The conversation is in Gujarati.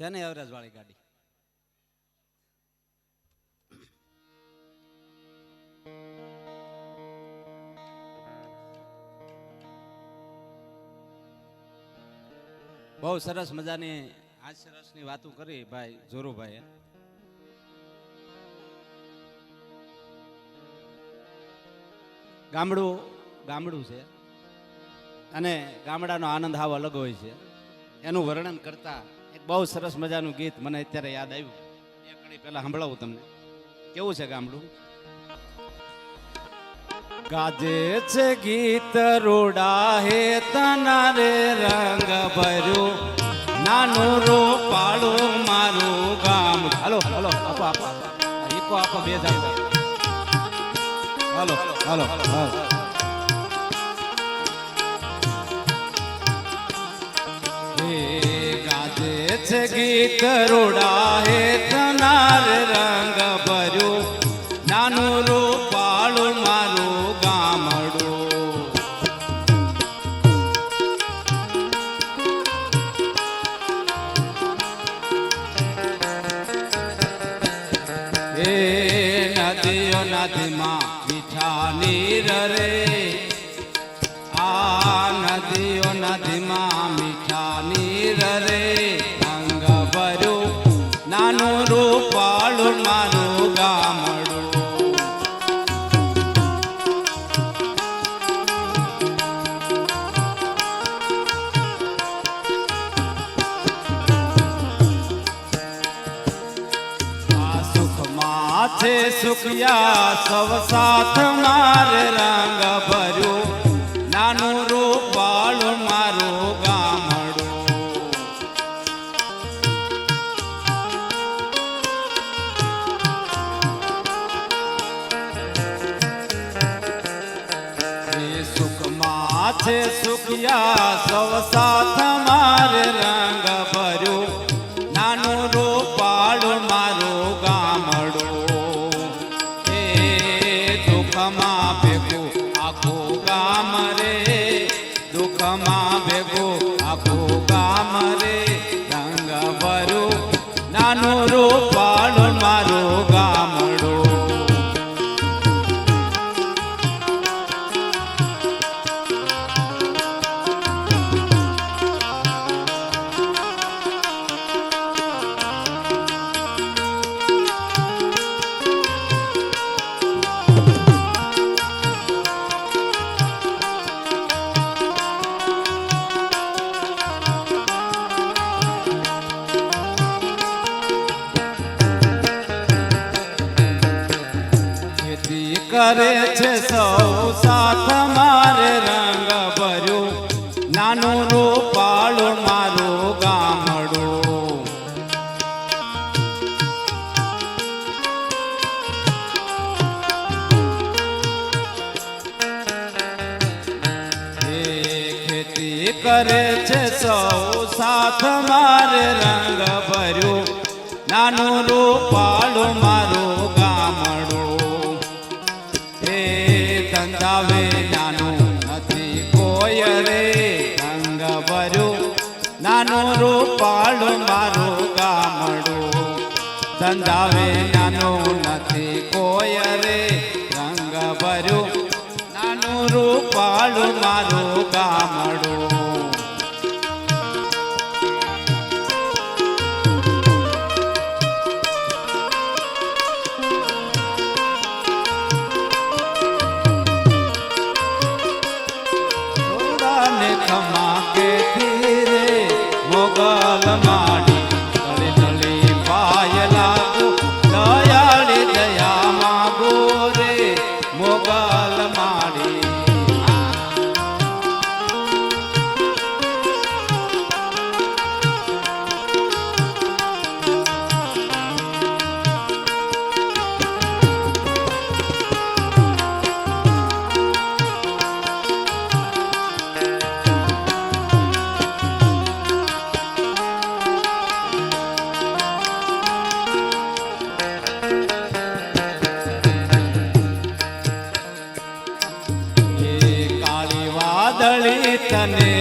છે ને એવરેજ વાળી ગાડી? બહુ સરસ મજાની હાસ્ય સરસની વાતો કરી ભાઈ, જોરુભાઈએ. ગામડું ગામડું છે. અને ગામડાનો આનંદ હાવ અલગ હોય છે. એનું વર્ણન કરતા બહુ સરસ મજાનું ગીત મને અત્યારે યાદ આવ્યું. એક ઘડી પહેલા સંભળાવું તમને. કેવું છે ગામડું? ગાજે છે ગીત રોડા હે તના રે રંગ ભર્યું. નાનું રો પાડો મારું ગામ. હાલો હાલો આપો આપો આપો. આપો, બે જાવ હાલો હાલો હાલો. ગીત રોડા હે તનાર રંગ ભર્યું. નાનું રૂપાળું મારું ગામડું. હે નદીઓ નદીમાં મીઠા નીર રે. આ નદીઓ નદીમાં મીઠા નીર રે. નાનું રૂપાળું મારું ગામડું. આ સુખમાં છે સુખિયા સવ સાથ છે સુખિયા, સૌ સાથ મારે રંગ ભર્યો. નાનું રૂપાળું મારું ગામડું. એ દુઃખમાં ભેગું આખું ગામ રે. દુઃખમાં ભેગું આખું ગામ રે. રંગ ભર્યું. નાનું રૂપાળું કરે છે સૌ સાથ મારે રંગ ભર્યું. નાનું રૂપાળું મારું ગામડું. ખેતી કરે છે સૌ સાથ મારે રંગ ભર્યું. નાનું રૂપાળું મારું નાનું રૂપાળું મારો ગામડો. ધંધાવે નાનો નથી કોઈ રે રંગ ભર્યો. નાનો રૂપાળું મારો ગામડું.